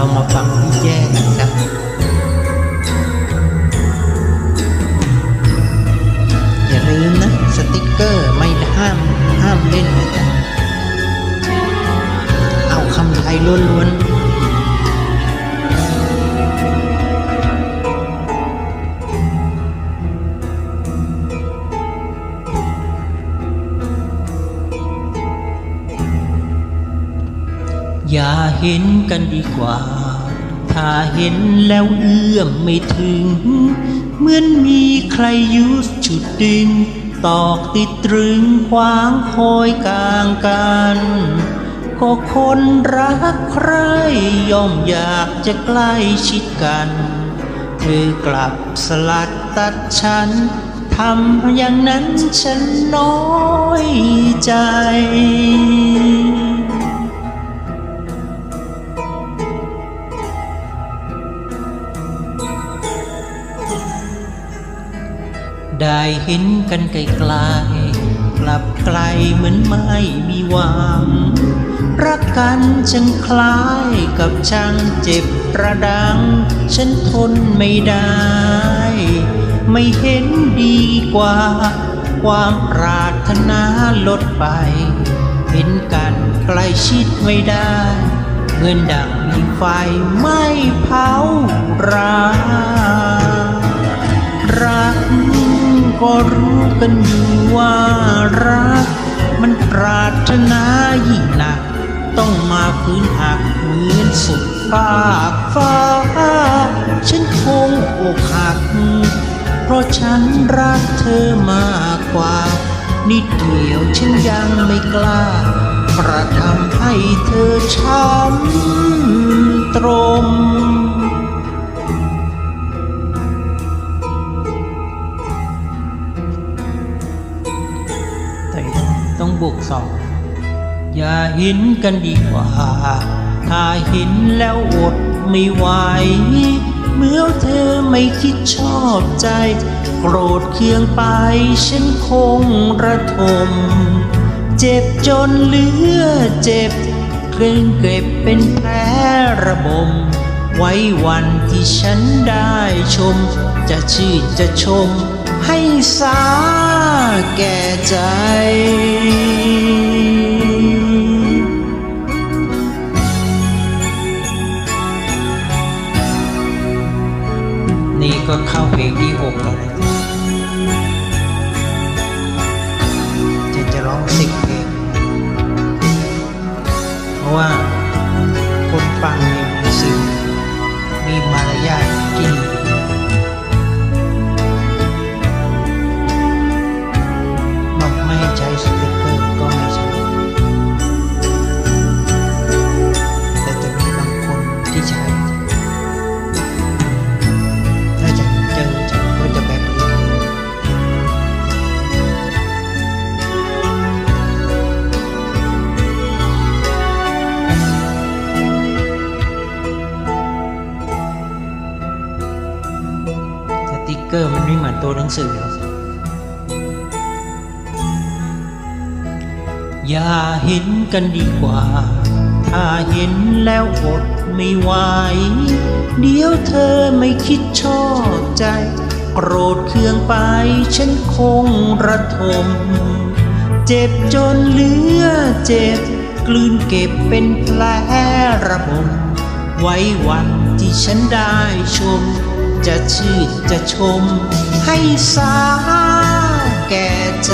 เรามาฟังพี่แจ้งกันครับอย่าลืมนะ สติกเกอร์ไม่ห้ามห้ามเล่นนะจ๊ะเอาคำไทยล้วนๆอย่าเห็นกันดีกว่า ถ้าเห็นแล้วเอื้อมไม่ถึง เหมือนมีใครยุดฉุดดึง ตอกติดตรึงขวางคอยกลางกันก็คนรักใครย่อมอยากจะใกล้ชิดกัน เธอกลับสลัดตัดฉันทำอย่างนั้นฉันน้อยใจ ได้เห็นกันไกลๆกลับไกลเหมือนไม่มีหวัง รักกันจังคล้ายกับช่างเจ็บระดัง ฉันทนไม่ได้ ไม่เห็นดีกว่า ความปรารถนาลดไป เห็นกันใกล้ชิดไม่ได้ เงินดังมีไฟไม่เผารา รู้กันอยู่ว่ารัก มันปรารถนายิ่งหนัก ต้องมาฟื้นหักเหมือนสุดฟากฟ้า ฉันคงอกหัก เพราะฉันรักเธอมากกว่า นิดเดียวฉันยังไม่กล้า ประทำให้เธอช้ำตรม องบวกสองอย่าห็นกันดีกว่า ถ้าห็นแล้วอดไม่ไหว เมื่อเธอไม่คิดชอบใจ โกรธเคืองไปฉันคงระทม เจ็บจนเหลือเจ็บเกรงเก็บเป็นแผลระบม ไว้วันที่ฉันได้ชม จะชื่นจะชม ให้สาแก่ใจนี่ก็เข้าเพลงที่หกแล้วนะจะจะร้องสิบเพลง เพราะว่าคนฟังเนี่ยมีสื่อมี มารยาทกิน เกอร์มันไม่เหมือนตัวหนังสือหรอกอย่าเห็นกันดีกว่า ถ้าเห็นแล้วอดไม่ไหว เดี๋ยวเธอไม่คิดชอบใจ โกรธเคืองไปฉันคงระทม เจ็บจนเหลือเจ็บ กลืนเก็บเป็นแผลระบมไว้วันที่ฉันได้ชม จะชื่นจะชมให้สาแก่ใจ